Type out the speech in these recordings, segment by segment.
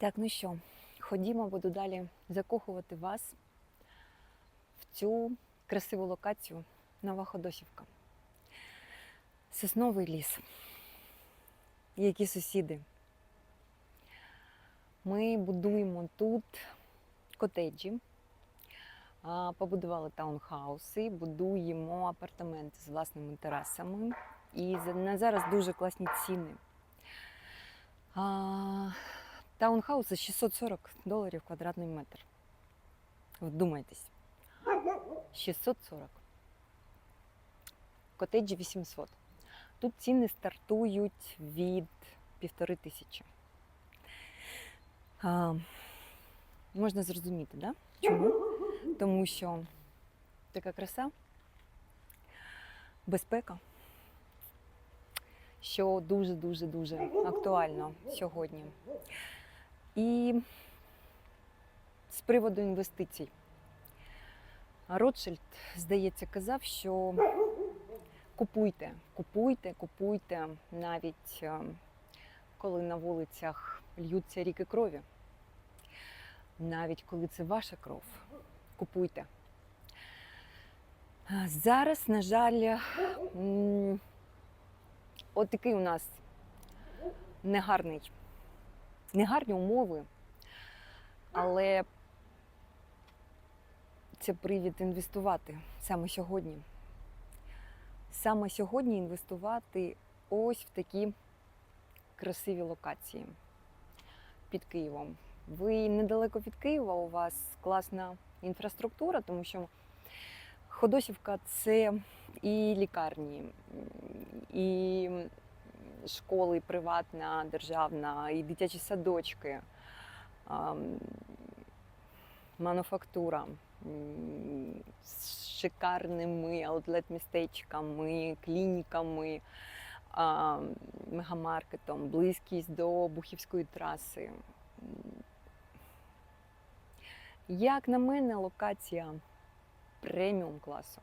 Так, ну що, ходімо, буду далі закохувати вас в цю красиву локацію Нова Ходосівка. Сосновий ліс. Які сусіди. Ми будуємо тут котеджі, побудували таунхауси, будуємо апартаменти з власними терасами. І на зараз дуже класні ціни. Таунхауси 640 доларів квадратний метр. Вдумайтесь. 640. Котеджі 800. Тут ціни стартують від півтори тисячі. А, можна зрозуміти, да? Чому? Тому що така краса, безпека, що дуже-дуже дуже актуально сьогодні. І з приводу інвестицій. Ротшильд, здається, казав, що купуйте, купуйте, купуйте, навіть е, коли на вулицях льються ріки крові. Навіть коли це ваша кров, купуйте. Зараз, на жаль, отакий у нас негарний негарні умови, але це привід інвестувати саме сьогодні. Саме сьогодні інвестувати ось в такі красиві локації під Києвом. Ви недалеко від Києва, у вас класна інфраструктура, тому що Ходосівка це і лікарні, і школи приватна, державна, і дитячі садочки, мануфактура з шикарними аутлет-містечками, клініками, мегамаркетом, близькість до Бухівської траси. Як на мене, локація преміум класу.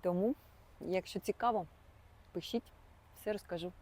Тому, якщо цікаво, пишіть, все розкажу.